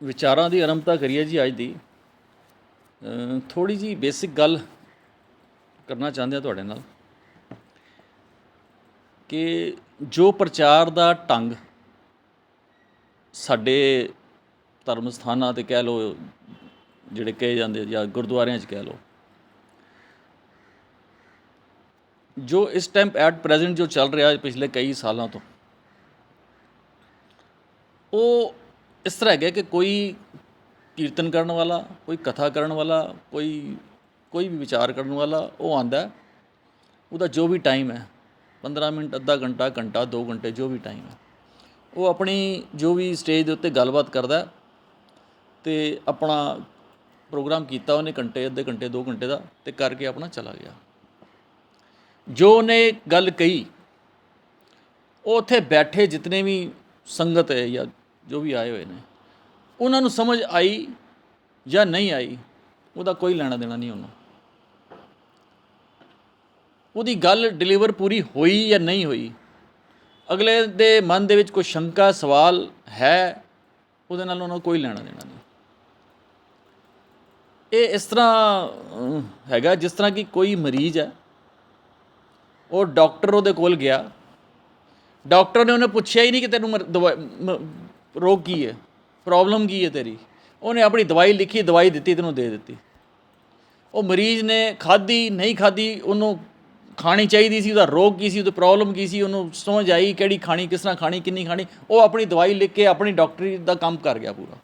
ਵਿਚਾਰਾਂ ਦੀ ਆਰੰਭਤਾ ਕਰੀਏ ਜੀ ਅੱਜ ਦੀ ਥੋੜੀ ਜੀ ਬੇਸਿਕ ਗੱਲ ਕਰਨਾ ਚਾਹੁੰਦੇ ਆ ਤੁਹਾਡੇ ਨਾਲ ਕਿ ਜੋ ਪ੍ਰਚਾਰ ਦਾ ਢੰਗ ਸਾਡੇ ਧਰਮ ਸਥਾਨਾਂ ਤੇ ਕਹਿ ਲਓ, ਜਿਹੜੇ ਕਹੇ ਜਾਂਦੇ ਜਾਂ ਗੁਰਦੁਆਰਿਆਂ 'ਚ ਕਹਿ ਲਓ, ਜੋ ਇਸ ਟਾਈਮ ਐਟ ਪ੍ਰੈਜ਼ੈਂਟ ਜੋ ਚੱਲ ਰਿਹਾ ਹੈ ਪਿਛਲੇ ਕਈ ਸਾਲਾਂ ਤੋਂ, ਉਹ ਇਸ ਤਰ੍ਹਾਂ ਹੈਗਾ ਕਿ ਕੋਈ ਕੀਰਤਨ ਕਰਨ ਵਾਲਾ, ਕੋਈ ਕਥਾ ਕਰਨ ਵਾਲਾ, ਕੋਈ ਕੋਈ ਵੀ ਵਿਚਾਰ ਕਰਨ ਵਾਲਾ, ਉਹ ਆਉਂਦਾ ਉਹਦਾ ਜੋ ਵੀ ਟਾਈਮ ਹੈ 15 ਮਿੰਟ, ਅੱਧਾ ਘੰਟਾ ਘੰਟਾ 2 ਘੰਟੇ, ਜੋ ਵੀ ਟਾਈਮ ਹੈ, ਉਹ ਆਪਣੀ ਜੋ ਵੀ ਸਟੇਜ ਦੇ ਉੱਤੇ ਗੱਲਬਾਤ ਕਰਦਾ ਤੇ ਆਪਣਾ ਪ੍ਰੋਗਰਾਮ ਕੀਤਾ ਉਹਨੇ ਘੰਟੇ, ਅੱਧੇ ਘੰਟੇ 2 ਘੰਟੇ ਦਾ ਤੇ ਕਰਕੇ ਆਪਣਾ ਚਲਾ ਗਿਆ। ਜੋ ਉਹਨੇ ਗੱਲ ਕਹੀ, ਉਹ ਉੱਥੇ ਬੈਠੇ ਜਿਤਨੇ ਵੀ ਸੰਗਤ ਹੈ ਜਾਂ ਜੋ ਵੀ ਆਏ ਹੋਏ ਨੇ। ਉਹਨਾਂ ਨੂੰ ਸਮਝ ਆਈ ਜਾਂ ਨਹੀਂ ਆਈ, ਉਹਦਾ ਕੋਈ ਲੈਣਾ ਦੇਣਾ ਨਹੀਂ ਉਹਨੂੰ। ਉਹਦੀ ਗੱਲ ਡਿਲੀਵਰ ਪੂਰੀ ਹੋਈ ਜਾਂ ਨਹੀਂ ਹੋਈ, ਅਗਲੇ ਦੇ ਮਨ ਦੇ ਵਿੱਚ ਕੋਈ ਸ਼ੰਕਾ, ਸਵਾਲ ਹੈ, ਉਹਦੇ ਨਾਲ ਉਹਨਾਂ ਨੂੰ ਕੋਈ ਲੈਣਾ ਦੇਣਾ ਨਹੀਂ। ਇਹ ਇਸ ਤਰ੍ਹਾਂ ਹੈਗਾ, ਜਿਸ ਤਰ੍ਹਾਂ ਕਿ ਕੋਈ ਮਰੀਜ਼ ਹੈ, ਉਹ ਡਾਕਟਰ ਉਹਦੇ ਕੋਲ ਗਿਆ। ਡਾਕਟਰ ਨੇ ਉਹਨੇ ਪੁੱਛਿਆ ਹੀ ਨਹੀਂ ਕਿ ਤੈਨੂੰ ਮਰ- ਮ- ਰੋਗ ਕੀ ਹੈ? ਪ੍ਰੋਬਲਮ ਕੀ ਹੈ ਤੇਰੀ? ਉਹਨੇ ਆਪਣੀ ਦਵਾਈ ਲਿਖੀ, ਦਵਾਈ ਦਿੱਤੀ, ਤੈਨੂੰ ਦੇ ਦਿੱਤੀ। ਉਹ ਮਰੀਜ਼ ਨੇ ਖਾਧੀ, ਨਹੀਂ ਖਾਧੀ, ਉਹਨੂੰ ਖਾਣੀ ਚਾਹੀਦੀ ਸੀ, ਉਹਦਾ ਰੋਗ ਕੀ ਸੀ, ਉਹਦੀ ਪ੍ਰੋਬਲਮ ਕੀ ਸੀ, ਉਹਨੂੰ ਸਮਝ ਆਈ ਕਿਹੜੀ ਖਾਣੀ, ਕਿਸ ਤਰ੍ਹਾਂ ਖਾਣੀ, ਕਿੰਨੀ ਖਾਣੀ। ਉਹ ਆਪਣੀ ਦਵਾਈ ਲਿਖ ਕੇ ਆਪਣੀ ਡਾਕਟਰੀ ਦਾ ਕੰਮ ਕਰ ਗਿਆ ਪੂਰਾ।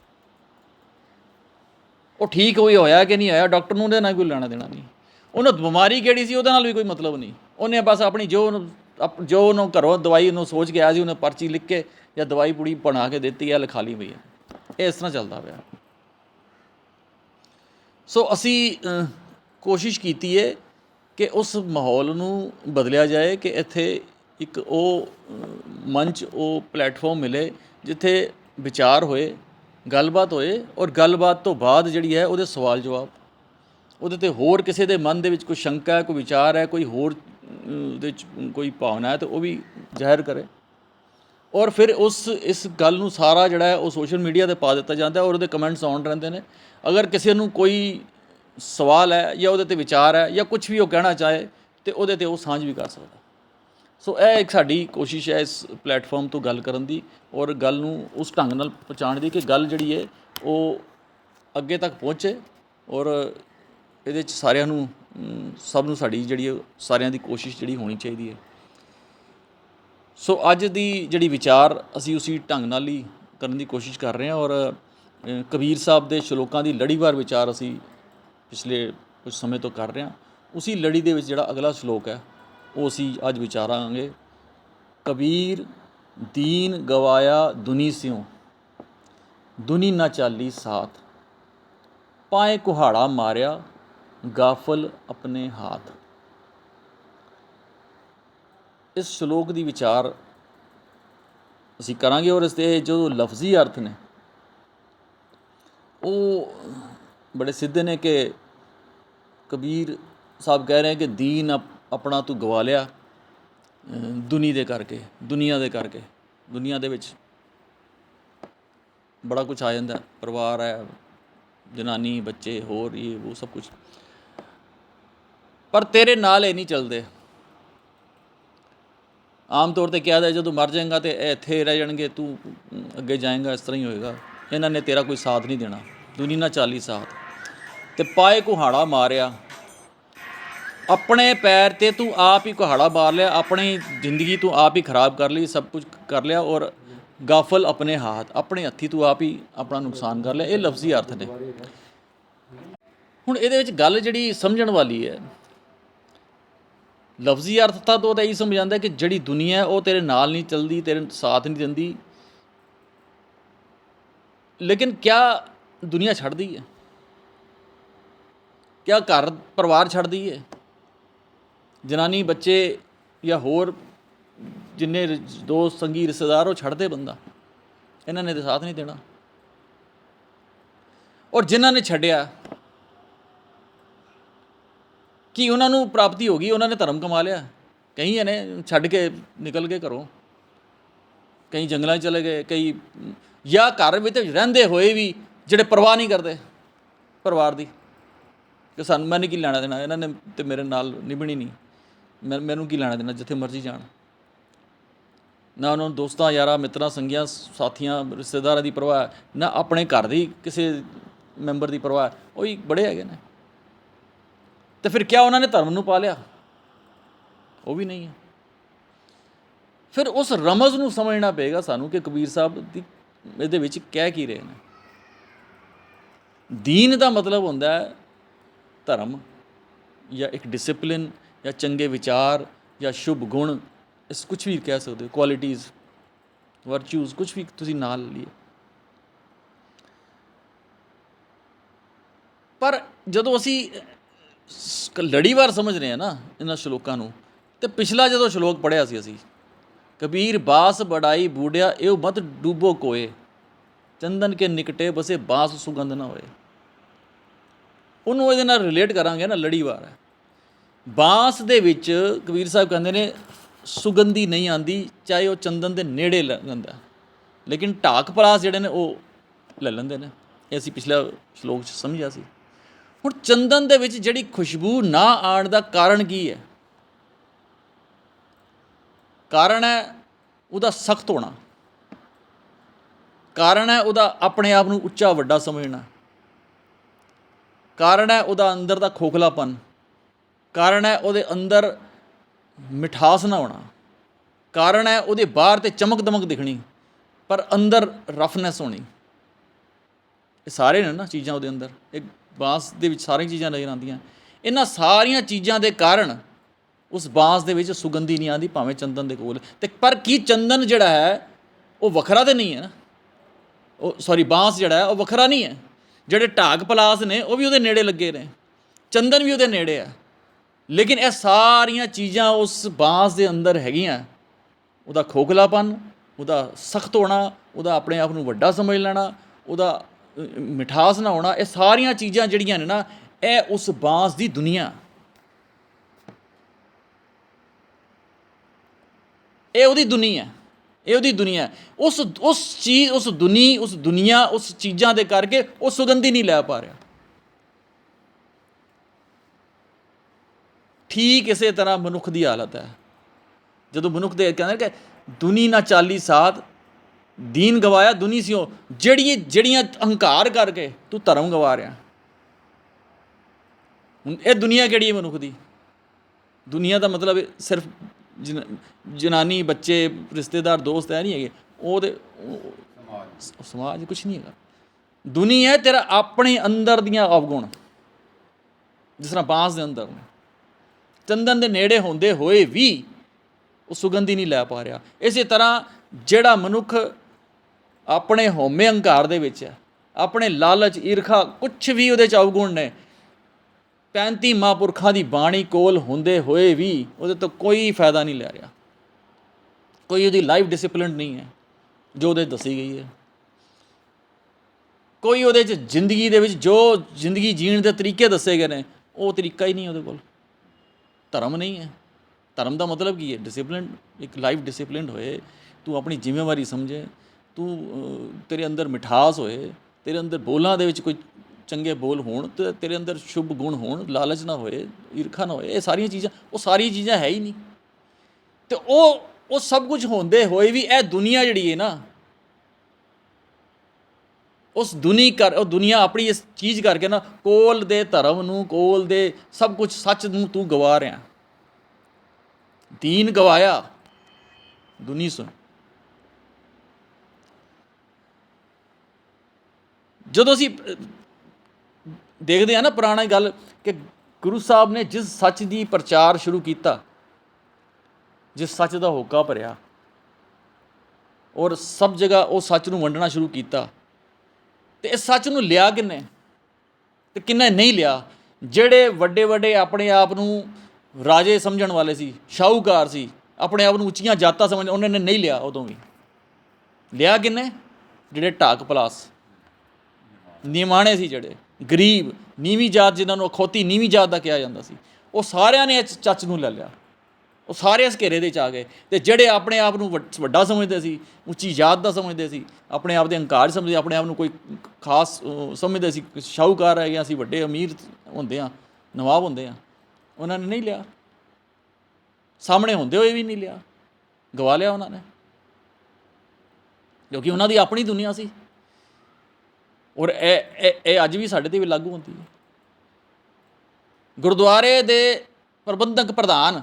ਉਹ ਠੀਕ ਹੋਈ, ਹੋਇਆ ਕਿ ਨਹੀਂ ਹੋਇਆ? ਡਾਕਟਰ ਨੂੰ ਉਹਦੇ ਨਾਲ ਕੋਈ ਲੈਣਾ ਦੇਣਾ ਨਹੀਂ। ਉਹਨੂੰ ਬਿਮਾਰੀ ਕਿਹੜੀ ਸੀ, ਉਹਦੇ ਨਾਲ ਵੀ ਕੋਈ ਮਤਲਬ ਨਹੀਂ। ਉਹਨੇ ਬਸ ਆਪਣੀ ਜੋ ਜੋ ਉਹਨੂੰ ਘਰੋਂ ਦਵਾਈ ਉਹਨੂੰ ਸੋਚ ਕੇ ਆਇਆ ਸੀ, ਉਹਨੇ ਪਰਚੀ ਲਿਖ ਕੇ ਜਾਂ ਦਵਾਈ ਪੂੜੀ ਬਣਾ ਕੇ ਦਿੱਤੀ ਹੈ, ਲਿਖਾ ਲਈ ਪਈ ਹੈ। ਇਹ ਇਸ ਤਰ੍ਹਾਂ ਚੱਲਦਾ ਪਿਆ। ਸੋ ਅਸੀਂ ਕੋਸ਼ਿਸ਼ ਕੀਤੀ ਹੈ ਕਿ ਉਸ ਮਾਹੌਲ ਨੂੰ ਬਦਲਿਆ ਜਾਏ ਕਿ ਇੱਥੇ ਇੱਕ ਉਹ ਮੰਚ, ਉਹ ਪਲੇਟਫਾਰਮ ਮਿਲੇ ਜਿੱਥੇ ਵਿਚਾਰ ਹੋਏ, ਗੱਲਬਾਤ ਹੋਏ ਔਰ ਗੱਲਬਾਤ ਤੋਂ ਬਾਅਦ ਜਿਹੜੀ ਹੈ ਉਹਦੇ ਸਵਾਲ ਜਵਾਬ ਉਹਦੇ ਤੇ ਹੋਰ ਕਿਸੇ ਦੇ ਮਨ ਦੇ ਵਿੱਚ ਕੋਈ ਸ਼ੰਕਾ ਹੈ ਕੋਈ ਵਿਚਾਰ ਹੈ ਕੋਈ ਹੋਰ ਅਮ, ਵਿੱਚ ਕੋਈ ਭਾਵਨਾ ਹੈ ਤੇ ਉਹ ਵੀ ਜ਼ਾਹਿਰ ਕਰੇ। ਔਰ ਫਿਰ ਉਸ ਇਸ ਗੱਲ ਨੂੰ ਸਾਰਾ ਜਿਹੜਾ ਹੈ ਉਹ ਸੋਸ਼ਲ ਮੀਡੀਆ ਤੇ ਪਾ ਦਿੱਤਾ ਜਾਂਦਾ ਔਰ ਉਹਦੇ ਕਮੈਂਟਸ ਆਉਣ ਰਹਿੰਦੇ ਨੇ। ਅਗਰ ਕਿਸੇ ਨੂੰ ਕੋਈ ਸਵਾਲ ਹੈ ਜਾਂ ਉਹਦੇ ਤੇ ਵਿਚਾਰ ਹੈ ਜਾਂ ਕੁਝ ਵੀ ਉਹ ਕਹਿਣਾ ਚਾਹੇ ਤੇ ਉਹਦੇ ਤੇ ਉਹ ਸਾਂਝ ਵੀ ਕਰ ਸਕਦਾ। ਸੋ ਇਹ ਇੱਕ ਸਾਡੀ ਕੋਸ਼ਿਸ਼ ਹੈ ਇਸ ਪਲੇਟਫਾਰਮ ਤੋਂ ਗੱਲ ਕਰਨ ਦੀ ਔਰ ਗੱਲ ਨੂੰ ਉਸ ਢੰਗ ਨਾਲ ਪਹੁੰਚਾਉਣ ਦੀ ਕਿ ਗੱਲ ਜਿਹੜੀ ਹੈ ਉਹ ਅੱਗੇ ਤੱਕ ਪਹੁੰਚੇ ਔਰ ਇਹਦੇ ਚ ਸਾਰਿਆਂ ਨੂੰ ਸਭ ਨੂੰ ਸਾਡੀ ਜਿਹੜੀ ਸਾਰਿਆਂ ਦੀ ਕੋਸ਼ਿਸ਼ ਜਿਹੜੀ ਹੋਣੀ ਚਾਹੀਦੀ ਹੈ। ਸੋ ਅੱਜ ਦੀ ਜਿਹੜੀ ਵਿਚਾਰ ਅਸੀਂ ਉਸੇ ਢੰਗ ਨਾਲ ਹੀ ਕਰਨ ਦੀ ਕੋਸ਼ਿਸ਼ ਕਰ ਰਹੇ ਹਾਂ ਔਰ ਕਬੀਰ ਸਾਹਿਬ ਦੇ ਸ਼ਲੋਕਾਂ ਦੀ ਲੜੀਵਾਰ ਵਿਚਾਰ ਅਸੀਂ ਪਿਛਲੇ ਕੁਝ ਸਮੇਂ ਤੋਂ ਕਰ ਰਹੇ ਹਾਂ। ਉਸੇ ਲੜੀ ਦੇ ਵਿੱਚ ਜਿਹੜਾ ਅਗਲਾ ਸ਼ਲੋਕ ਹੈ, ਉਹ ਅਸੀਂ ਅੱਜ ਵਿਚਾਰਾਂਗੇ, ਕਬੀਰ ਦੀਨ ਗਵਾਇਆ ਦੁਨੀ ਸਿਉ, ਦੁਨੀ ਨਾ ਚਾਲੀ ਸਾਥ, ਪਾਏ ਕੁਹਾੜਾ ਮਾਰਿਆ ਗਾਫਲ ਆਪਣੇ ਹਾਥ। ਇਸ ਸ਼ਲੋਕ ਦੀ ਵਿਚਾਰ ਅਸੀਂ ਕਰਾਂਗੇ ਔਰ ਇਸ ਦੇ ਜੋ ਲਫ਼ਜ਼ੀ ਅਰਥ ਨੇ, ਉਹ ਬੜੇ ਸਿੱਧੇ ਨੇ ਕਿ ਕਬੀਰ ਸਾਹਿਬ ਕਹਿ ਰਹੇ ਕਿ ਦੀਨ ਆਪਣਾ ਤੂੰ ਗਵਾ ਲਿਆ, ਦੁਨੀ ਦੇ ਕਰਕੇ, ਦੁਨੀਆ ਦੇ ਕਰਕੇ, ਦੁਨੀਆ ਦੇ ਵਿੱਚ। ਬੜਾ ਕੁਝ ਆ ਜਾਂਦਾ, ਪਰਿਵਾਰ ਹੈ, ਜਨਾਨੀ, ਬੱਚੇ, ਹੋਰ ਇਹ, ਉਹ ਸਭ ਕੁਝ ਪਰ ਤੇਰੇ ਨਾਲ ਇਹ ਨਹੀਂ ਚੱਲਦੇ। ਆਮ ਤੌਰ ਤੇ ਕਿਹਾ ਜਾਂਦਾ ਜਦੋਂ ਮਰ ਜਾਏਗਾ ਤੇ ਇੱਥੇ ਰਹਿ ਜਾਣਗੇ, ਤੂੰ ਅੱਗੇ ਜਾਏਗਾ, ਇਸ ਤਰ੍ਹਾਂ ਹੀ ਹੋਏਗਾ। ਇਹਨਾਂ ਨੇ ਤੇਰਾ ਕੋਈ ਸਾਥ ਨਹੀਂ ਦੇਣਾ। ਦੁਨੀ ਨਾ ਚਾਲੀ ਸਾਥ। ਤੇ ਪਾਏ ਕੁਹਾੜਾ ਮਾਰਿਆ। ਆਪਣੇ ਪੈਰ ਤੇ ਤੂੰ ਆਪ ਹੀ ਕੁਹਾੜਾ ਮਾਰ ਲਿਆ। ਆਪਣੀ ਜ਼ਿੰਦਗੀ ਤੂੰ ਆਪ ਹੀ ਖਰਾਬ ਕਰ ਲਈ, ਸਭ ਕੁਝ ਕਰ ਲਿਆ ਔਰ ਗਾਫਲ ਆਪਣੇ ਹੱਥ, ਆਪਣੇ ਹੱਥੀ ਤੂੰ ਆਪ ਹੀ ਆਪਣਾ ਨੁਕਸਾਨ ਕਰ ਲਿਆ। ਇਹ ਲਫ਼ਜ਼ੀ ਅਰਥ ਨੇ। ਹੁਣ ਇਹਦੇ ਵਿੱਚ ਗੱਲ ਜਿਹੜੀ ਸਮਝਣ ਵਾਲੀ ਹੈ ਲਫ਼ਜ਼ੀ ਅਰਥ ਤਾਂ ਉਹਦਾ ਇਹੀ ਸਮਝ ਆਉਂਦਾ ਕਿ ਜਿਹੜੀ ਦੁਨੀਆ ਹੈ ਉਹ ਤੇਰੇ ਨਾਲ ਨਹੀਂ ਚੱਲਦੀ, ਤੇਰੇ ਸਾਥ ਨਹੀਂ ਦਿੰਦੀ। ਲੇਕਿਨ ਕਿਆ ਦੁਨੀਆ ਛੱਡਦੀ ਹੈ? ਕਿਆ ਘਰ, ਪਰਿਵਾਰ ਛੱਡਦੀ ਹੈ? ਜਨਾਨੀ, ਬੱਚੇ ਜਾਂ ਹੋਰ ਜਿੰਨੇ ਰਿ- ਦੋਸਤ, ਸੰਗੀ, ਰਿਸ਼ਤੇਦਾਰ, ਉਹ ਛੱਡਦੇ ਬੰਦਾ। ਇਹਨਾਂ ਨੇ ਤੇ ਸਾਥ ਨਹੀਂ ਦੇਣਾ। ਔਰ ਜਿਨ੍ਹਾਂ ਨੇ ਛੱਡਿਆ ਕੀ ਉਹਨਾਂ ਨੂੰ ਪ੍ਰਾਪਤੀ ਹੋ ਗਈ? ਉਹਨਾਂ ਨੇ ਧਰਮ ਕਮਾ ਲਿਆ। ਕਈ ਨੇ ਛੱਡ ਕੇ ਨਿਕਲ ਗਏ ਘਰੋਂ। ਕਈ ਜੰਗਲਾਂ 'ਚ ਚਲੇ ਗਏ। ਕਈ ਜਾਂ ਘਰ ਵਿੱਚ ਰਹਿੰਦੇ ਹੋਏ ਵੀ ਜਿਹੜੇ ਪਰਵਾਹ ਨਹੀਂ ਕਰਦੇ ਪਰਿਵਾਰ ਦੀ। ਕਿ ਸਾਨੂੰ ਮੈਂ ਨਹੀਂ ਕੀ ਲੈਣਾ ਦੇਣਾ। ਇਹਨਾਂ ਨੇ ਤੇ ਮੇਰੇ ਨਾਲ ਨਿਭਣੀ ਨਹੀਂ। ਮੈਂ ਮੈਨੂੰ ਕੀ ਲੈਣਾ ਦੇਣਾ ਜਿੱਥੇ ਮਰਜ਼ੀ ਜਾਣ। ਨਾ ਉਹਨਾਂ ਨੂੰ ਦੋਸਤਾਂ, ਯਾਰਾਂ, ਮਿੱਤਰਾਂ, ਸੰਗੀਆਂ, ਸਾਥੀਆਂ, ਰਿਸ਼ਤੇਦਾਰਾਂ ਦੀ ਪਰਵਾਹ। ਨਾ ਆਪਣੇ ਘਰ ਦੀ ਕਿਸੇ ਮੈਂਬਰ ਦੀ ਪਰਵਾਹ। ਹੈ। ਉਹ ਹੀ ਬੜੇ ਹੈਗੇ ਨੇ। ਤੇ ਫਿਰ ਕਿਆ ਉਹਨਾਂ ਨੇ ਧਰਮ ਨੂੰ ਪਾ ਲਿਆ? ਉਹ ਵੀ ਨਹੀਂ ਹੈ। ਫਿਰ ਉਸ ਰਮਜ਼ ਨੂੰ ਸਮਝਣਾ ਪਏਗਾ ਸਾਨੂੰ ਕਿ ਕਬੀਰ ਸਾਹਿਬ ਦੀ ਇਹਦੇ ਵਿੱਚ ਕਹਿ ਕੀ ਰਹੇ ਨੇ। ਦੀਨ ਦਾ ਮਤਲਬ ਹੁੰਦਾ ਹੈ ਧਰਮ ਜਾਂ ਇੱਕ ਡਿਸਪਲਿਨ ਜਾਂ ਚੰਗੇ ਵਿਚਾਰ ਜਾਂ ਸ਼ੁਭ ਗੁਣ। ਇਸ ਕੁਝ ਵੀ ਕਹਿ ਸਕਦੇ ਹੋ ਕੁਆਲਿਟੀਜ਼ ਵਰਚੂਜ਼ ਕੁਝ ਵੀ ਤੁਸੀਂ ਨਾਲ ਲਈਏ। ਪਰ ਜਦੋਂ ਅਸੀਂ ਸ- ਲੜੀਵਾਰ ਸਮਝ ਰਹੇ ਹਾਂ ਨਾ ਇਹਨਾਂ ਸ਼ਲੋਕਾਂ ਨੂੰ। ਤੇ ਪਿਛਲਾ ਜਦੋਂ ਸ਼ਲੋਕ ਪੜਿਆ ਸੀ ਅਸੀਂ, ਕਬੀਰ ਬਾਸ ਬੜਾਈ ਬੂੜਿਆ ਇਹ ਮਤ ਡੂਬੋ ਕੋਏ। ਚੰਦਨ ਕੇ ਨਿਕਟੇ ਬਸੇ ਬਾਸ ਸੁਗੰਧ ਨਾ ਹੋਏ। ਉਹਨੂੰ ਇਹਦੇ ਨਾਲ ਰਿਲੇਟ ਕਰਾਂਗੇ ਨਾ ਲੜੀਵਾਰ ਹੈ ਬਾਂਸ ਦੇ ਵਿੱਚ ਕਬੀਰ ਸਾਹਿਬ ਕਹਿੰਦੇ ਨੇ, ਸੁਗੰਧੀ ਨਹੀਂ ਆਂਦੀ, ਚਾਹੇ ਉਹ ਚੰਦਨ ਦੇ ਨੇੜੇ ਲੰਗਦਾ ਲੇਕਿਨ ਢਾਕ ਪਲਾਸ ਜਿਹੜੇ ਨੇ ਉਹ ਲੈ ਲੈਂਦੇ ਨੇ। ਇਹ ਅਸੀਂ ਪਿਛਲਾ ਸ਼ਲੋਕ ਚ ਸਮਝਿਆ ਸੀ। ਹੁਣ ਚੰਦਨ ਦੇ ਵਿੱਚ ਜਿਹੜੀ ਖੁਸ਼ਬੂ ਨਾ ਆਣ ਦਾ ਕਾਰਨ ਕੀ ਹੈ? ਕਾਰਨ ਹੈ ਉਹਦਾ ਸਖਤ ਹੋਣਾ। ਕਾਰਨ ਹੈ ਉਹਦਾ ਆਪਣੇ ਆਪ ਨੂੰ ਉੱਚਾ ਵੱਡਾ ਸਮਝਣਾ। ਕਾਰਨ ਹੈ ਉਹਦਾ ਅੰਦਰ ਦਾ ਖੋਖਲਾਪਨ। ਕਾਰਨ ਹੈ ਉਹਦੇ ਅੰਦਰ ਮਿਠਾਸ ਨਾ ਹੋਣਾ। ਕਾਰਨ ਹੈ ਉਹਦੇ ਬਾਹਰ ਤੇ ਚਮਕ ਦਮਕ ਦਿਖਣੀ, ਪਰ ਅੰਦਰ ਰਫਨੈਸ ਹੋਣੀ। ਇਹ ਸਾਰੇ ਨੇ ਨਾ ਚੀਜ਼ਾਂ ਉਹਦੇ ਅੰਦਰ। ਇੱਕ ਬਾਂਸ ਦੇ ਵਿੱਚ ਸਾਰੀਆਂ ਚੀਜ਼ਾਂ ਨਜ਼ਰ ਆਉਂਦੀਆਂ। ਇਹਨਾਂ ਸਾਰੀਆਂ ਚੀਜ਼ਾਂ ਦੇ ਕਾਰਨ ਉਸ ਬਾਂਸ ਦੇ ਵਿੱਚ ਸੁਗੰਧੀ ਨਹੀਂ ਆਉਂਦੀ, ਭਾਵੇਂ ਚੰਦਨ ਦੇ ਕੋਲ। ਤੇ ਪਰ ਕੀ ਚੰਦਨ ਜਿਹੜਾ ਹੈ, ਉਹ ਵੱਖਰਾ ਤੇ ਨਹੀਂ ਹੈ ਨਾ। ਉਹ ਸੌਰੀ ਬਾਂਸ ਜਿਹੜਾ ਹੈ, ਉਹ ਵੱਖਰਾ ਨਹੀਂ ਹੈ। ਜਿਹੜੇ ਢਾਕ ਪਲਾਸ ਨੇ, ਉਹ ਵੀ ਉਹਦੇ ਨੇੜੇ ਲੱਗੇ ਨੇ। ਚੰਦਨ ਵੀ ਉਹਦੇ ਨੇੜੇ ਆ ਲੇਕਿਨ ਇਹ ਸਾਰੀਆਂ ਚੀਜ਼ਾਂ ਉਸ ਬਾਂਸ ਦੇ ਅੰਦਰ ਹੈਗੀਆਂ। ਉਹਦਾ ਖੋਖਲਾਪਨ, ਉਹਦਾ ਸਖਤ ਹੋਣਾ, ਉਹਦਾ ਆਪਣੇ ਆਪ ਨੂੰ ਵੱਡਾ ਸਮਝ ਲੈਣਾ, ਉਹਦਾ ਮਿਠਾਸ ਨਾ ਹੋਣਾ, ਇਹ ਸਾਰੀਆਂ ਚੀਜ਼ਾਂ ਜਿਹੜੀਆਂ ਨੇ ਨਾ, ਇਹ ਉਸ ਬਾਂਸ ਦੀ ਦੁਨੀਆ। ਇਹ ਉਹਦੀ ਦੁਨੀਆ, ਇਹ ਉਹਦੀ ਦੁਨੀਆ। ਉਸ ਉਸ ਚੀਜ਼, ਉਸ ਦੁਨੀ, ਉਸ ਦੁਨੀਆ, ਉਸ ਚੀਜ਼ਾਂ ਦੇ ਕਰਕੇ ਉਹ ਸੁਗੰਧੀ ਨਹੀਂ ਲੈ ਪਾ ਰਿਹਾ। ਠੀਕ ਇਸੇ ਤਰ੍ਹਾਂ ਮਨੁੱਖ ਦੀ ਹਾਲਤ ਹੈ। ਜਦੋਂ ਮਨੁੱਖ ਦੇ ਕਹਿੰਦੇ ਕਿ ਦੁਨੀ ਨਾ ਚਾਲੀ ਸਾਥ ਦੀਨ ਗਵਾਇਆ ਦੁਨੀ ਸਿਓ ਜਿਹੜੀ ਜਿਹੜੀਆਂ ਹੰਕਾਰ ਕਰਕੇ ਤੂੰ ਧਰਮ ਗਵਾ ਰਿਹਾ। ਹੁਣ ਇਹ ਦੁਨੀਆ ਕਿਹੜੀ ਹੈ ਮਨੁੱਖ ਦੀ? ਦੁਨੀਆ ਦਾ ਮਤਲਬ ਸਿਰਫ ਜਨਾਨੀ, ਬੱਚੇ, ਰਿਸ਼ਤੇਦਾਰ, ਦੋਸਤ ਐ ਨਹੀਂ ਹੈਗੇ। ਉਹਦੇ ਉਹ- ਸਮਾਜ ਕੁਝ ਨਹੀਂ ਹੈਗਾ। ਦੁਨੀਆ ਹੈ ਤੇਰਾ ਆਪਣੇ ਅੰਦਰ ਦੀਆਂ ਅਵਗੁਣ। ਜਿਸ ਤਰ੍ਹਾਂ ਬਾਂਸ ਦੇ ਅੰਦਰ ਨੇ। ਚੰਦਨ ਦੇ ਨੇੜੇ ਹੁੰਦੇ ਹੋਏ ਵੀ ਉਹ ਸੁਗੰਧੀ ਨਹੀਂ ਲੈ ਪਾ ਰਿਹਾ। ਇਸੇ ਤਰ੍ਹਾਂ ਜਿਹੜਾ ਮਨੁੱਖ ਆਪਣੇ ਹਉਮੈ ਹੰਕਾਰ ਦੇ ਵਿੱਚ ਹੈ, ਆਪਣੇ ਲਾਲਚ, ਈਰਖਾ ਕੁਝ ਵੀ ਉਹਦੇ ਚ ਅਵਗੁਣ ਨੇ 35 ਮਹਾਂਪੁਰਖਾਂ ਦੀ ਬਾਣੀ ਕੋਲ ਹੁੰਦੇ ਹੋਏ ਵੀ ਉਹਦੇ ਤੋਂ ਕੋਈ ਫਾਇਦਾ ਨਹੀਂ ਲੈ ਰਿਹਾ। ਕੋਈ ਉਹਦੀ ਲਾਈਫ ਡਿਸਪਲਿਨ ਨਹੀਂ ਹੈ, ਜੋ ਉਹਦੇ ਦੱਸੀ ਗਈ ਹੈ। ਕੋਈ ਉਹਦੇ ਚ ਜ਼ਿੰਦਗੀ ਦੇ ਵਿੱਚ ਜੋ ਜ਼ਿੰਦਗੀ ਜੀਣ ਦੇ ਤਰੀਕੇ ਦੱਸੇ ਗਏ ਨੇ, ਉਹ ਤਰੀਕਾ ਹੀ ਨਹੀਂ ਉਹਦੇ ਕੋਲ। ਧਰਮ ਨਹੀਂ ਹੈ। ਧਰਮ ਦਾ ਮਤਲਬ ਕੀ ਹੈ? ਡਿਸਪਲਿਨ ਇੱਕ ਲਾਈਫ ਡਿਸਪਲਿਨਡ ਹੋਏ, ਤੂੰ ਆਪਣੀ ਜ਼ਿੰਮੇਵਾਰੀ ਸਮਝੇ ਤੂੰ ਤੇਰੇ ਅੰਦਰ ਮਿਠਾਸ ਹੋਏ, ਤੇਰੇ ਅੰਦਰ ਬੋਲਾਂ ਦੇ ਵਿੱਚ ਕੋਈ ਚੰਗੇ ਬੋਲ ਹੋਣ, ਤੇ ਤੇਰੇ ਅੰਦਰ ਸ਼ੁਭ ਗੁਣ ਹੋਣ, ਲਾਲਚ ਨਾ ਹੋਏ, ਈਰਖਾ ਨਾ ਹੋਏ, ਇਹ ਸਾਰੀਆਂ ਚੀਜ਼ਾਂ, ਉਹ ਸਾਰੀਆਂ ਚੀਜ਼ਾਂ ਹੈ ਹੀ ਨਹੀਂ। ਤੇ ਉਹ ਉਹ ਸਭ ਕੁਝ ਹੁੰਦੇ ਹੋਏ ਵੀ ਇਹ ਦੁਨੀਆ ਜਿਹੜੀ ਹੈ ਨਾ, ਉਸ ਦੁਨੀ ਕਰ, ਉਹ ਦੁਨੀਆ ਆਪਣੀ ਇਸ ਚੀਜ਼ ਕਰਕੇ ਨਾ, ਕੋਲ ਦੇ ਧਰਮ ਨੂੰ, ਕੋਲ ਦੇ ਸਭ ਕੁਝ ਸੱਚ ਨੂੰ ਤੂੰ ਗਵਾ ਰਿਹਾ। ਦੀਨ ਗਵਾਇਆ। ਦੁਨੀ ਸੁਣ। ਜਦੋਂ ਅਸੀਂ ਦੇਖਦੇ ਆ ਨਾ ਪੁਰਾਣੀ ਗੱਲ ਕਿ ਗੁਰੂ ਸਾਹਿਬ ਨੇ ਜਿਸ ਸੱਚ ਦੀ ਪ੍ਰਚਾਰ ਸ਼ੁਰੂ ਕੀਤਾ, ਜਿਸ ਸੱਚ ਦਾ ਹੋਕਾ ਭਰਿਆ, ਔਰ ਸਭ ਜਗ੍ਹਾ ਉਹ ਸੱਚ ਨੂੰ ਵੰਡਣਾ ਸ਼ੁਰੂ ਕੀਤਾ, ਤੇ ਇਸ ਸੱਚ ਨੂੰ ਲਿਆ ਕਿੰਨੇ? ਤੇ ਕਿੰਨੇ ਨਹੀਂ ਲਿਆ? ਜਿਹੜੇ ਵੱਡੇ ਵੱਡੇ ਆਪਣੇ ਆਪ ਨੂੰ ਰਾਜੇ ਸਮਝਣ ਵਾਲੇ ਸੀ, ਸ਼ਾਹੂਕਾਰ ਸੀ, ਆਪਣੇ ਆਪ ਨੂੰ ਉੱਚੀਆਂ ਜਾਤਾਂ ਸਮਝ, ਉਹਨਾਂ ਨੇ ਨਹੀਂ ਲਿਆ ਉਦੋਂ ਵੀ। ਲਿਆ ਕਿੰਨੇ? ਜਿਹੜੇ ਢਾਕ ਪਲਾਸ। ਨਿਮਾਣੇ ਸੀ ਜਿਹੜੇ, ਗਰੀਬ, ਨੀਵੀਂ ਜਾਤ ਜਿਨ੍ਹਾਂ ਨੂੰ ਅਖੌਤੀ ਨੀਵੀਂ ਜਾਤ ਦਾ ਕਿਹਾ ਜਾਂਦਾ ਸੀ, ਉਹ ਸਾਰਿਆਂ ਨੇ ਇਸ ਚੱਚ ਨੂੰ ਲੈ ਲਿਆ। ਉਹ ਸਾਰੇ ਇਸ ਘੇਰੇ ਦੇ ਚ ਆ ਗਏ ਤੇ ਜਿਹੜੇ ਆਪਣੇ ਆਪ ਨੂੰ ਵੱਡਾ ਸਮਝਦੇ ਸੀ, ਉੱਚੀ ਜਾਤ ਦਾ ਸਮਝਦੇ ਸੀ, ਆਪਣੇ ਆਪ ਦੇ ਹੰਕਾਰ ਸਮਝਦੇ, ਆਪਣੇ ਆਪ ਨੂੰ ਕੋਈ ਖਾਸ ਸਮਝਦੇ ਸੀ ਸ਼ਾਹੂਕਾਰ ਹੈ ਜਾਂ ਅਸੀਂ ਵੱਡੇ ਅਮੀਰ ਹੁੰਦੇ ਆ ਨਵਾਬ ਹੁੰਦੇ ਆ ਉਹਨਾਂ ਨੇ ਨਹੀਂ ਲਿਆ। ਸਾਹਮਣੇ ਹੁੰਦੇ ਹੋਏ ਵੀ ਨਹੀਂ ਲਿਆ। ਗਵਾ ਲਿਆ ਉਹਨਾਂ ਨੇ। ਕਿਉਂਕਿ ਉਹਨਾਂ ਦੀ ਆਪਣੀ ਦੁਨੀਆ ਸੀ। ਔਰ ਇਹ ਇਹ ਅੱਜ ਵੀ ਸਾਡੇ ਤੇ ਵੀ ਲਾਗੂ ਹੁੰਦੀ ਹੈ। ਗੁਰਦੁਆਰੇ ਦੇ ਪ੍ਰਬੰਧਕ ਪ੍ਰਧਾਨ,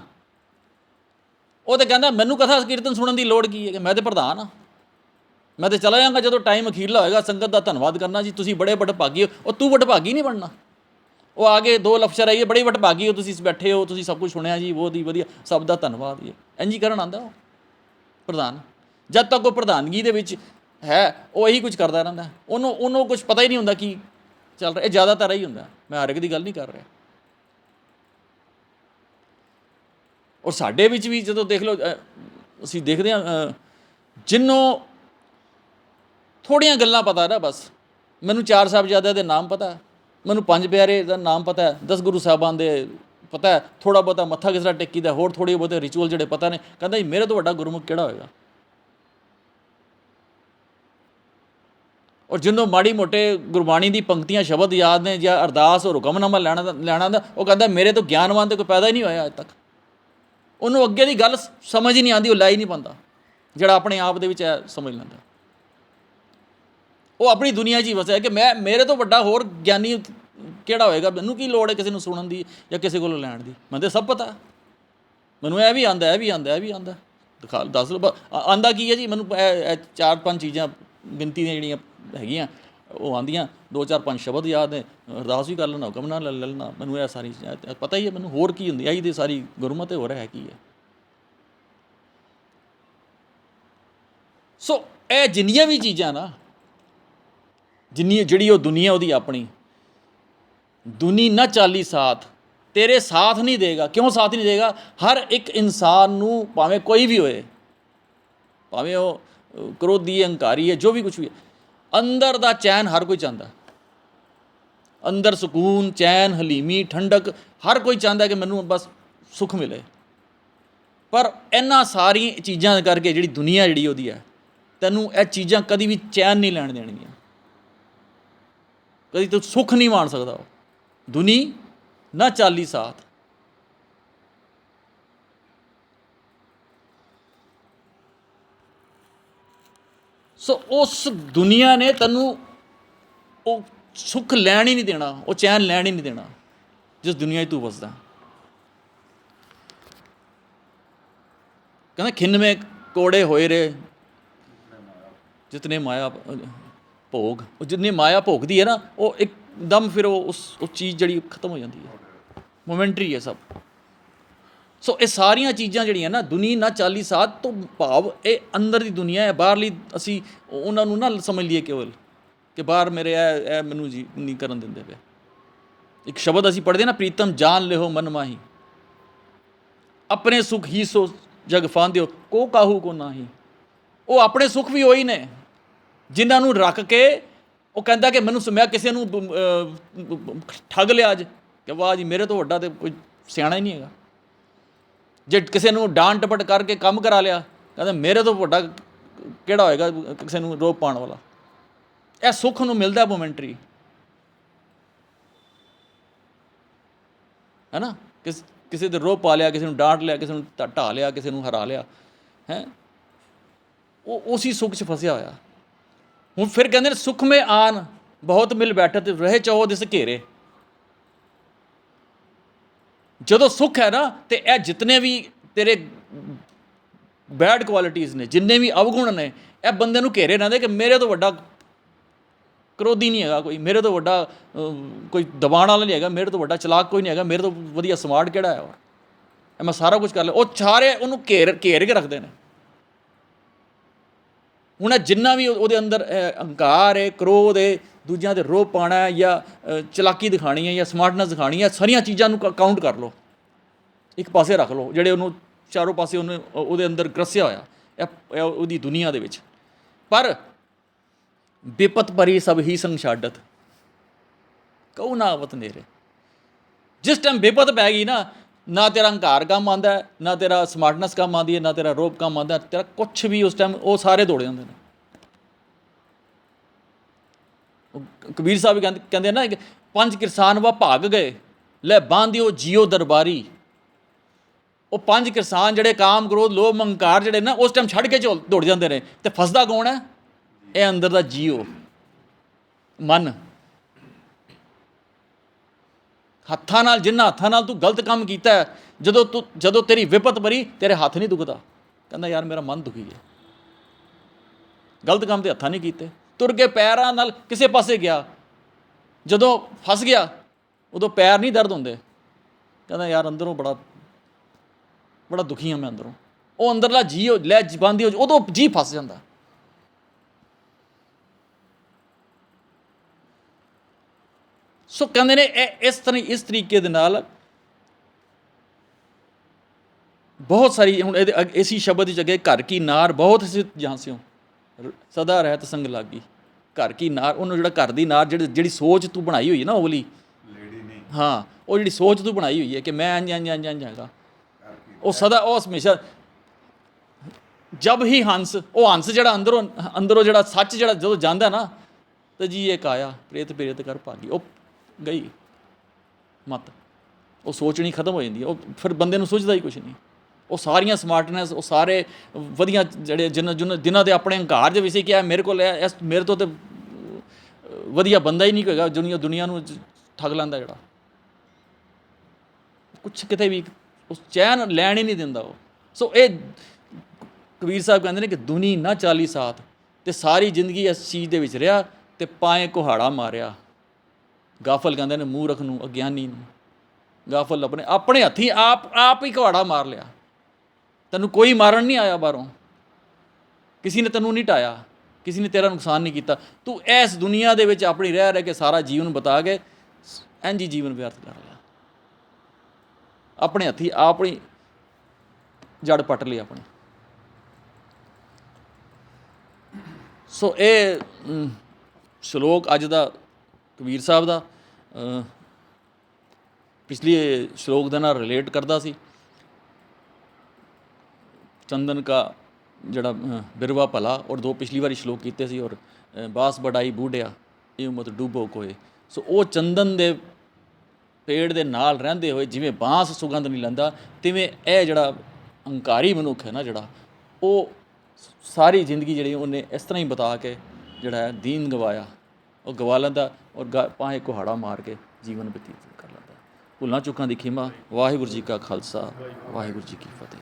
ਉਹ ਤੇ ਕਹਿੰਦਾ, ਮੈਨੂੰ ਕਥਾ ਕੀਰਤਨ ਸੁਣਨ ਦੀ ਲੋੜ ਕੀ ਹੈ? ਕਿ ਮੈਂ ਤੇ ਪ੍ਰਧਾਨ ਆ ਮੈਂ ਤੇ ਚਲਾ ਜਾਵਾਂਗਾ ਜਦੋਂ ਟਾਈਮ ਅਖੀਰਲਾ ਹੋਏਗਾ, ਸੰਗਤ ਦਾ ਧੰਨਵਾਦ ਕਰਨਾ ਜੀ, ਤੁਸੀਂ ਬੜੇ ਵਡਭਾਗੀ ਹੋ। ਉਹ ਤੂੰ ਵਡਭਾਗੀ ਨਹੀਂ ਬਣਨਾ। ਉਹ ਆਗੇ ਦੋ ਲਫ਼ਜ਼ਰ ਆਈਏ ਬੜੀ ਵਡਭਾਗੀ ਹੋ, ਤੁਸੀਂ ਬੈਠੇ ਹੋ, ਤੁਸੀਂ ਸਭ ਕੁਝ ਸੁਣਿਆ ਜੀ, ਬਹੁਤ ਹੀ ਵਧੀਆ, ਸਭ ਦਾ ਧੰਨਵਾਦ ਜੀ। ਇੰਜੀ ਕਰਨ ਆਂਦਾ ਉਹ ਪ੍ਰਧਾਨ। ਜਦ ਤੱਕ ਉਹ ਪ੍ਰਧਾਨਗੀ ਦੇ ਵਿੱਚ ਹੈ ਉਹ ਇਹੀ ਕੁਝ ਕਰਦਾ ਰਹਿੰਦਾ। ਉਹਨੂੰ ਉਹਨੂੰ ਕੁਝ ਪਤਾ ਹੀ ਨਹੀਂ ਹੁੰਦਾ ਕੀ ਚੱਲ ਰਿਹਾ ਇਹ ਜ਼ਿਆਦਾਤਰ ਇਹੀ ਹੁੰਦਾ। ਮੈਂ ਹਰ ਇੱਕ ਦੀ ਗੱਲ ਨਹੀਂ ਕਰ ਰਿਹਾ। ਔਰ ਸਾਡੇ ਵਿੱਚ ਵੀ ਜਦੋਂ ਦੇਖ ਲਓ ਅਸੀਂ ਦੇਖਦੇ ਹਾਂ ਅ, ਜਿੰਨੋਂ ਥੋੜੀਆਂ ਗੱਲਾਂ ਪਤਾ ਨਾ ਬਸ। ਮੈਨੂੰ ਚਾਰ ਸਾਹਿਬਜ਼ਾਦਿਆਂ ਦੇ ਨਾਮ ਪਤਾ। ਮੈਨੂੰ ਪੰਜ ਪਿਆਰੇ ਦਾ ਨਾਮ ਪਤਾ ਹੈ। 10 ਗੁਰੂ ਸਾਹਿਬਾਨ ਦੇ ਪਤਾ ਹੈ। ਥੋੜਾ ਬਹੁਤਾ ਮੱਥਾ ਕਿਸ ਤਰ੍ਹਾਂ ਟੇਕੀਦਾ ਹੋਰ ਥੋੜੇ ਬਹੁਤੇ ਰਿਚੁਅਲ ਜਿਹੜੇ ਪਤਾ ਨੇ। ਕਹਿੰਦਾ ਜੀ ਮੇਰੇ ਤੋਂ ਵੱਡਾ ਗੁਰਮੁਖ ਕਿਹੜਾ ਹੋਏਗਾ? ਔਰ ਜਿੰਦੋਂ ਮਾੜੀ ਮੋਟੇ ਗੁਰਬਾਣੀ ਦੀ ਪੰਕਤੀਆਂ, ਸ਼ਬਦ ਯਾਦ ਨੇ ਜਾਂ ਅਰਦਾਸ ਔਰ ਹੁਕਮਨਾਮਾ ਲੈਣਾ ਲੈਣਾ ਦਾ, ਉਹ ਕਹਿੰਦਾ ਮੇਰੇ ਤੋਂ ਗਿਆਨਵਾਨ ਤੇ ਕੋਈ ਪੈਦਾ ਹੀ ਨਹੀਂ ਹੋਇਆ ਅੱਜ ਤੱਕ। ਉਹਨੂੰ ਅੱਗੇ ਦੀ ਗੱਲ ਸਮਝ ਹੀ ਨਹੀਂ ਆਉਂਦੀ, ਉਹ ਲੈ ਹੀ ਨਹੀਂ ਪਾਉਂਦਾ, ਜਿਹੜਾ ਆਪਣੇ ਆਪ ਦੇ ਵਿੱਚ ਹੈ ਸਮਝ ਲੈਂਦਾ। ਉਹ ਆਪਣੀ ਦੁਨੀਆ 'ਚ ਹੀ ਵਸਿਆ, ਕਿ ਮੈਂ ਮੇਰੇ ਤੋਂ ਵੱਡਾ ਹੋਰ ਗਿਆਨੀ ਕਿਹੜਾ ਹੋਏਗਾ? ਮੈਨੂੰ ਕੀ ਲੋੜ ਹੈ ਕਿਸੇ ਨੂੰ ਸੁਣਨ ਦੀ ਜਾਂ ਕਿਸੇ ਕੋਲੋਂ ਲੈਣ ਦੀ? ਮੈਨੂੰ ਤਾਂ ਸਭ ਪਤਾ। ਮੈਨੂੰ ਇਹ ਵੀ ਆਂਦਾ ਇਹ ਵੀ ਆਂਦਾ ਇਹ ਵੀ ਆਂਦਾ ਦਿਖਾ ਦੱਸ ਲਓ, ਬ- ਆਂਦਾ ਕੀ ਹੈ ਜੀ? ਮੈਨੂੰ ਚਾਰ ਪੰਜ ਚੀਜ਼ਾਂ ਗਿਣਤੀ ਦੀਆਂ ਜਿਹੜੀਆਂ ਹੈਗੀਆਂ ਉਹ ਆਂਦੀਆਂ ਦੋ ਚਾਰ ਪੰਜ ਸ਼ਬਦ ਯਾਦ ਨੇ ਅਰਦਾਸ ਵੀ ਕਰ ਲੈਣਾ ਹੁਕਮ ਨਾਲ ਲੈ ਲੈਣਾ ਮੈਨੂੰ ਇਹ ਸਾਰੀ ਚੀਜ਼ਾਂ ਪਤਾ ਹੀ ਹੈ ਮੈਨੂੰ ਹੋਰ ਕੀ ਹੁੰਦੀ ਹੈ ਇਹੀ ਸਾਰੀ ਗੁਰਮਤਿ ਹੈ ਹੋਰ ਹੈ ਕੀ ਹੈ। ਸੋ ਇਹ ਜਿੰਨੀਆਂ ਵੀ ਚੀਜ਼ਾਂ ਨਾ ਜਿੰਨੀ ਜਿਹੜੀ ਉਹ ਦੁਨੀਆ ਉਹਦੀ ਆਪਣੀ ਦੁਨੀ ਨਾ ਚਾਲੀ ਸਾਥ ਤੇਰੇ ਸਾਥ ਨਹੀਂ ਦੇਗਾ ਕਿਉਂ ਸਾਥ ਨਹੀਂ ਦੇਗਾ? ਹਰ ਇੱਕ ਇਨਸਾਨ ਨੂੰ ਭਾਵੇਂ ਕੋਈ ਵੀ ਹੋਏ ਭਾਵੇਂ ਉਹ ਅ, ਕ੍ਰੋਧੀ ਹੰਕਾਰੀ ਹੈ ਜੋ ਵੀ ਕੁਝ ਵੀ ਹੈ ਅੰਦਰ ਦਾ ਚੈਨ ਹਰ ਕੋਈ ਚਾਹੁੰਦਾ। ਅੰਦਰ ਸਕੂਨ, ਚੈਨ, ਹਲੀਮੀ, ਠੰਡਕ, ਹਰ ਕੋਈ ਚਾਹੁੰਦਾ ਕਿ ਮੈਨੂੰ ਬਸ ਸੁੱਖ ਮਿਲੇ। ਪਰ ਇਹਨਾਂ ਸਾਰੀਆਂ ਚੀਜ਼ਾਂ ਕਰਕੇ ਜਿਹੜੀ ਦੁਨੀਆ ਜਿਹੜੀ ਉਹਦੀ ਹੈ, ਤੈਨੂੰ ਇਹ ਚੀਜ਼ਾਂ ਕਦੀ ਵੀ ਚੈਨ ਨਹੀਂ ਲੈਣ ਦੇਣਗੀਆਂ। ਕਦੀ ਤੂੰ ਸੁੱਖ ਨਹੀਂ ਮਾਣ ਸਕਦਾ ਉਹ। ਦੁਨੀ ਨਾ ਚਾਲੀ ਸਾਥ। ਸੋ ਉਸ ਦੁਨੀਆ ਨੇ ਤੈਨੂੰ ਉਹ ਸੁੱਖ ਲੈਣ ਹੀ ਨਹੀਂ ਦੇਣਾ, ਉਹ ਚੈਨ ਲੈਣ ਹੀ ਨਹੀਂ ਦੇਣਾ, ਜਿਸ ਦੁਨੀਆ 'ਚ ਤੂੰ ਵਸਦਾ। ਕਹਿੰਦਾ ਖਿੰਨ ਮੇ ਕੋੜੇ ਹੋਏ ਰੇ ਜਿਤਨੇ ਮਾਇਆ ਭੋਗ, ਉਹ ਜਿੰਨੀ ਮਾਇਆ ਭੋਗਦੀ ਹੈ ਨਾ, ਉਹ ਇੱਕਦਮ ਫਿਰ ਉਹ ਉਸ, ਉਹ ਚੀਜ਼ ਜਿਹੜੀ ਖਤਮ ਹੋ ਜਾਂਦੀ ਹੈ। ਮੋਮੈਂਟਰੀ ਹੈ ਸਭ। ਸੋ ਇਹ ਸਾਰੀਆਂ ਚੀਜ਼ਾਂ ਜਿਹੜੀਆਂ ਨਾ ਦੁਨੀ ਨਾ ਚਾਲੀ ਸਾਥ ਤੋਂ ਭਾਵ ਇਹ ਅੰਦਰ ਦੀ ਦੁਨੀਆ ਹੈ, ਬਾਹਰਲੀ ਅਸੀਂ ਉਹਨਾਂ ਨੂੰ ਨਾ ਸਮਝ ਲਈਏ ਕੇਵਲ ਕਿ ਬਾਹਰ ਮੇਰੇ ਇਹ ਇਹ ਮੈਨੂੰ ਜੀ ਨਹੀਂ ਕਰਨ ਦਿੰਦੇ ਪਏ। ਇੱਕ ਸ਼ਬਦ ਅਸੀਂ ਪੜ੍ਹਦੇ ਨਾ, ਪ੍ਰੀਤਮ ਜਾਨ ਲਿਓ ਮਨ ਮਾਹੀ। ਆਪਣੇ ਸੁਖ ਹੀ ਸੋ ਜਗ ਫਾਂਦਿਓ, ਕੋ ਕਾਹੂ ਕੋ ਨਾਹੀ। ਉਹ ਆਪਣੇ ਸੁਖ ਵੀ ਉਹੀ ਨੇ, ਜਿਨ੍ਹਾਂ ਨੂੰ ਰੱਖ ਕੇ ਉਹ ਕਹਿੰਦਾ ਕਿ ਮੈਨੂੰ ਮੈਂ ਕਿਸੇ ਨੂੰ ਠੱਗ ਲਿਆ ਅੱਜ, ਕਿ ਵਾਹ ਜੀ, ਮੇਰੇ ਤੋਂ ਵੱਡਾ ਤੇ ਕੋਈ ਸਿਆਣਾ ਹੀ ਨਹੀਂ ਹੈਗਾ। ਜੇ ਕਿਸੇ ਨੂੰ ਡਾਂਟ ਟਪਟ ਕਰਕੇ ਕੰਮ ਕਰਾ ਲਿਆ, ਕਹਿੰਦਾ ਮੇਰੇ ਤੋਂ ਵੱਡਾ ਕਿਹੜਾ ਹੋਏਗਾ ਕਿਸੇ ਨੂੰ ਰੋਪ ਪਾਉਣ ਵਾਲਾ? ਇਹ ਸੁੱਖ ਨੂੰ ਮਿਲਦਾ ਮੋਮੈਂਟਰੀ ਹੈ ਨਾ? ਕਿਸ, ਕਿਸੇ ਦੇ ਰੋਪ ਪਾ ਲਿਆ, ਕਿਸੇ ਨੂੰ ਡਾਂਟ ਲਿਆ, ਕਿਸੇ ਨੂੰ ਢ- ਢਾ ਲਿਆ, ਕਿਸੇ ਨੂੰ ਹਰਾ ਲਿਆ, ਹੈ? ਉਹ ਉਸੇ ਸੁੱਖ 'ਚ ਫਸਿਆ ਹੋਇਆ। ਹੁਣ ਫਿਰ ਕਹਿੰਦੇ ਨੇ, ਸੁਖ ਮੇ ਆਨ, ਬਹੁਤ ਮਿਲ ਬੈਠਤ, ਰਹੇ ਚਾਹੋ ਦਿਸ ਘੇਰੇ। ਜਦੋਂ ਸੁੱਖ ਹੈ ਨਾ ਤੇ ਇਹ ਜਿਤਨੇ ਵੀ ਤੇਰੇ ਬੈਡ ਕੁਆਲਿਟੀਆਂ ਨੇ ਜਿੰਨੇ ਵੀ ਅਵਗੁਣ ਨੇ ਇਹ ਬੰਦੇ ਨੂੰ ਘੇਰੇ ਰਹਿੰਦੇ ਕਿ ਮੇਰੇ ਤੋਂ ਵੱਡਾ ਕਰੋਧੀ ਨਹੀਂ ਹੈਗਾ ਕੋਈ ਮੇਰੇ ਤੋਂ ਵੱਡਾ ਕੋਈ ਦਬਾਣ ਵਾਲਾ ਨਹੀਂ ਹੈਗਾ ਮੇਰੇ ਤੋਂ ਵੱਡਾ ਚਲਾਕ ਕੋਈ ਨਹੀਂ ਹੈਗਾ ਮੇਰੇ ਤੋਂ ਵਧੀਆ ਸਮਾਰਟ ਕਿਹੜਾ ਹੈ ਉਹ? ਇਹ ਮੈਂ ਸਾਰਾ ਕੁਝ ਕਰ ਲਿਆ। ਉਹ ਸਾਰੇ ਉਹਨੂੰ ਘੇਰ ਘੇਰ ਕੇ ਰੱਖਦੇ ਨੇ। ਹੁਣ ਇਹ ਜਿੰਨਾ ਵੀ ਉਹਦੇ ਅੰਦਰ ਅਹ, ਹੰਕਾਰ ਹੈ ਕ੍ਰੋਧ ਹੈ ਦੂਜਿਆਂ 'ਤੇ ਰੋਹ ਪਾਣਾ ਹੈ ਜਾਂ ਚਲਾਕੀ ਦਿਖਾਣੀ ਹੈ ਜਾਂ ਸਮਾਰਟਨੈਸ ਦਿਖਾਣੀ ਹੈ, ਸਾਰੀਆਂ ਚੀਜ਼ਾਂ ਨੂੰ ਕਾਊਂਟ ਕਰ ਲਓ। ਇੱਕ ਪਾਸੇ ਰੱਖ ਲਓ, ਜਿਹੜੇ ਉਹਨੂੰ ਚਾਰੋਂ ਪਾਸੇ ਉਹਨੇ ਉਹਦੇ ਅੰਦਰ ਗ੍ਰਸਿਆ ਹੋਇਆ, ਇਹ ਉਹਦੀ ਦੁਨੀਆ ਦੇ ਵਿੱਚ। ਪਰ ਵਿਪਤ ਭਰੀ ਸਭ ਹੀ ਸੰਗ ਛਾਡਤ ਕਉ ਨਾ ਆਵਤ ਨੇਰੇ। ਜਿਸ ਟਾਈਮ ਵਿਪਤ ਪੈ ਗਈ ਨਾ ਨਾ ਤੇਰਾ ਹੰਕਾਰ ਕੰਮ ਆਂਦਾ ਨਾ ਤੇਰਾ ਸਮਾਰਟਨੈਸ ਕੰਮ ਆਂਦੀ ਹੈ, ਨਾ ਤੇਰਾ ਰੋਪ ਕੰਮ ਆਂਦਾ ਤੇਰਾ ਕੁਝ ਵੀ ਉਸ ਟਾਈਮ ਉਹ ਸਾਰੇ ਦੌੜ ਜਾਂਦੇ ਨੇ ਉਹ ਕਬੀਰ ਸਾਹਿਬ ਕਹਿੰਦੇ ਕਹਿੰਦੇ ਨਾ ਕਿ ਪੰਜ ਕਿਰਸਾਨ ਵਾ ਭਾਗ ਗਏ, ਲੈ ਬਾਂਧਿਓ ਜੀਓ ਦਰਬਾਰੀ। ਉਹ ਪੰਜ ਕਿਰਸਾਨ ਜਿਹੜੇ ਕਾਮ ਕ੍ਰੋਧ, ਲੋਭ ਮੰਕਾਰ ਜਿਹੜੇ ਨਾ, ਉਸ ਟਾਈਮ ਛੱਡ ਕੇ ਝੋਲ- ਦੌੜ ਜਾਂਦੇ ਨੇ। ਤੇ ਫਸਦਾ ਕੌਣ ਹੈ? ਇਹ ਅੰਦਰ ਦਾ ਜੀਓ। ਮਨ। ਹੱਥਾਂ ਨਾਲ, ਜਿੰਨਾ ਹੱਥਾਂ ਨਾਲ ਤੂੰ ਗਲਤ ਕੰਮ ਕੀਤਾ ਜਦੋਂ ਤੂੰ ਜਦੋਂ ਤੇਰੀ ਵਿਪਤ ਬਰੀ ਤੇਰੇ ਹੱਥ ਨਹੀਂ ਦੁਖਦਾ। ਕਹਿੰਦਾ, ਯਾਰ, ਮੇਰਾ ਮਨ ਦੁਖੀ ਹੈ। ਗਲਤ ਕੰਮ ਤੇ ਹੱਥਾਂ ਨਹੀਂ ਕੀਤੇ। ਤੁਰ ਕੇ ਪੈਰਾਂ ਨਾਲ ਕਿਸੇ ਪਾਸੇ ਗਿਆ। ਜਦੋਂ ਫਸ ਗਿਆ, ਉਦੋਂ ਪੈਰ ਨਹੀਂ ਦਰਦ ਹੁੰਦੇ। ਕਹਿੰਦਾ, ਯਾਰ, ਅੰਦਰੋਂ ਬੜਾ ਬੜਾ ਦੁਖੀ ਹਾਂ ਮੈਂ ਅੰਦਰੋਂ। ਉਹ ਅੰਦਰਲਾ ਜੀ ਉਹ ਲੈ ਜਬਾਂਦੀ ਉਦੋਂ ਜੀ ਫਸ ਜਾਂਦਾ। ਸੋ ਕਹਿੰਦੇ ਨੇ, ਇਹ ਇਸ ਤਰ੍ਹਾਂ, ਇਸ ਤਰੀਕੇ ਦੇ ਨਾਲ ਬਹੁਤ ਸਾਰੀ, ਹੁਣ ਇਹਦੇ ਅੱਗੇ- ਇਸੀ ਸ਼ਬਦ ਵਿੱਚ ਅੱਗੇ ਘਰ ਕੀ ਨਾਰ ਬਹੁਤ ਜਹਾਂ ਜਾਂਸਿਓ ਸਦਾ ਰਹਿਤ ਸੰਗ ਲਾਗੀ। ਘਰ ਕੀ ਨਾਰ ਉਹਨੂੰ ਜਿਹੜਾ ਘਰ ਦੀ ਨਾਰ ਜਿਹੜੀ ਜਿਹੜੀ ਸੋਚ ਤੂੰ ਬਣਾਈ ਹੋਈ ਹੈ ਨਾ ਉਹ ਵਾਲੀ ਲੇਡੀ ਨਹੀਂ। ਹਾਂ ਉਹ ਜਿਹੜੀ ਸੋਚ ਤੂੰ ਬਣਾਈ ਹੋਈ ਹੈ ਕਿ ਮੈਂ ਇੰਜ ਇੰਜ ਇੰਜ ਇੰਜ ਹੈਗਾ। ਉਹ ਸਦਾ ਉਹ ਹਮੇਸ਼ਾ ਜਬ ਹੀ ਹੰਸ ਉਹ ਹੰਸ ਜਿਹੜਾ ਅੰਦਰੋਂ ਅੰਦਰੋਂ ਜਿਹੜਾ ਸੱਚ ਜਿਹੜਾ ਜਦੋਂ ਜਾਂਦਾ ਨਾ ਤੇ ਜੀ ਇੱਕ ਆਇਆ ਪ੍ਰੇਤ ਪ੍ਰੇਤ ਕਰ ਭਾਗੀ। ਉਹ ਗਈ। ਮਤ। ਉਹ ਸੋਚਣੀ ਖਤਮ ਹੋ ਜਾਂਦੀ। ਹੈ ਉਹ ਫਿਰ ਬੰਦੇ ਨੂੰ ਸੋਚਦਾ ਹੀ ਕੁਝ ਨਹੀਂ। ਉਹ ਸਾਰੀਆਂ ਸਮਾਰਟਨੈਸ ਉਹ ਸਾਰੇ ਵਧੀਆ ਜਿਹੜੇ ਜਿਨ੍ਹਾਂ ਜਿਨ੍ਹਾਂ ਜਿਨ੍ਹਾਂ ਦੇ ਆਪਣੇ ਹੰਕਾਰ ਦੇ ਵਿੱਚ ਵਿਸ਼ੇ ਕਿਹਾ ਮੇਰੇ ਕੋਲ ਇਹ- ਇਸ ਮੇਰੇ ਤੋਂ ਤੇ ਵਧੀਆ ਬੰਦਾ ਹੀ ਨਹੀਂ ਹੋਏਗਾ ਦੁਨੀਆ ਦੁਨੀਆ ਨੂੰ ਠੱਗ ਲੈਂਦਾ ਜਿਹੜਾ। ਕੁਛ ਕਿਤੇ ਵੀ ਉਸ ਚੈਨ ਲੈਣ ਹੀ ਨਹੀਂ ਦਿੰਦਾ ਉਹ। ਸੋ ਇਹ ਕਬੀਰ ਸਾਹਿਬ ਕਹਿੰਦੇ ਨੇ ਕਿ ਦੁਨੀ ਨਾ ਚਾਲੀ ਸਾਥ ਤੇ ਸਾਰੀ ਜ਼ਿੰਦਗੀ ਇਸ ਚੀਜ਼ ਦੇ ਵਿੱਚ ਰਿਹਾ ਤੇ ਪਾਏ ਕੁਹਾੜਾ ਮਾਰਿਆ। ਗਾਫਲ ਕਹਿੰਦੇ ਨੇ ਮੂਰਖ ਨੂੰ, ਅਗਿਆਨੀ ਨੂੰ। ਗਾਫਲ ਆਪਣੇ ਆਪਣੇ ਹੱਥੀ ਆਪ ਆਪ ਹੀ ਕੁਹਾੜਾ ਮਾਰ ਲਿਆ। ਤੈਨੂੰ ਕੋਈ ਮਾਰਨ ਨਹੀਂ ਆਇਆ ਬਾਹਰੋਂ। ਕਿਸੇ ਨੇ ਤੈਨੂੰ ਨਹੀਂ ਟਾਇਆ, ਕਿਸੇ ਨੇ ਤੇਰਾ ਨੁਕਸਾਨ ਨਹੀਂ ਕੀਤਾ। ਤੂੰ ਇਸ ਦੁਨੀਆ ਦੇ ਵਿੱਚ ਆਪਣੀ ਰਹਿ ਰਹਿ ਕੇ ਸਾਰਾ ਜੀਵਨ ਬਤਾ ਕੇ ਇੰਝ ਹੀ ਜੀਵਨ ਵਿਅਰਥ ਕਰ ਲਿਆ। ਆਪਣੇ ਹੱਥੀ ਆਪਣੀ ਜੜ ਪੱਟ ਲਈ ਆਪਣੀ। ਸੋ ਇਹ ਸ਼ਲੋਕ ਅੱਜ ਦਾ ਕਬੀਰ ਸਾਹਿਬ ਦਾ ਪਿਛਲੇ ਸ਼ਲੋਕ ਦੇ ਨਾਲ ਰਿਲੇਟ ਕਰਦਾ ਸੀ। ਚੰਦਨ ਕਾ ਜਿਹੜਾ ਬਿਰਵਾ ਭਲਾ ਔਰ ਦੋ ਪਿਛਲੀ ਵਾਰੀ ਸ਼ਲੋਕ ਕੀਤੇ ਸੀ ਔਰ ਅ, ਬਾਸ ਬੜਾਈ ਬੂਢਿਆ ਇਹ ਮਤ ਡੂਬੋ ਕੋਏ ਸੋ ਉਹ ਚੰਦਨ ਦੇ ਪੇੜ ਦੇ ਨਾਲ ਰਹਿੰਦੇ ਹੋਏ ਜਿਵੇਂ ਬਾਂਸ ਸੁਗੰਧ ਨਹੀਂ ਲੈਂਦਾ ਤਿਵੇਂ ਇਹ ਜਿਹੜਾ ਹੰਕਾਰੀ ਮਨੁੱਖ ਹੈ ਨਾ ਜਿਹੜਾ ਉਹ ਸਾਰੀ ਜ਼ਿੰਦਗੀ ਜਿਹੜੀ ਉਹਨੇ ਇਸ ਤਰ੍ਹਾਂ ਹੀ ਬਤਾ ਕੇ ਜਿਹੜਾ ਹੈ ਦੀਨ ਗਵਾਇਆ ਉਹ ਗਵਾ ਲੈਂਦਾ ਔਰ ਗਾ- ਪਾਹੇ ਕੁਹਾੜਾ ਮਾਰ ਕੇ ਜੀਵਨ ਬਤੀਤ ਕਰ ਲੈਂਦਾ ਭੁੱਲਾਂ ਚੁੱਕਾਂ ਦੀ ਖਿਮਾ ਵਾਹਿਗੁਰੂ ਜੀ ਕਾ ਖਾਲਸਾ ਵਾਹਿਗੁਰੂ ਜੀ ਕੀ ਫਤਿਹ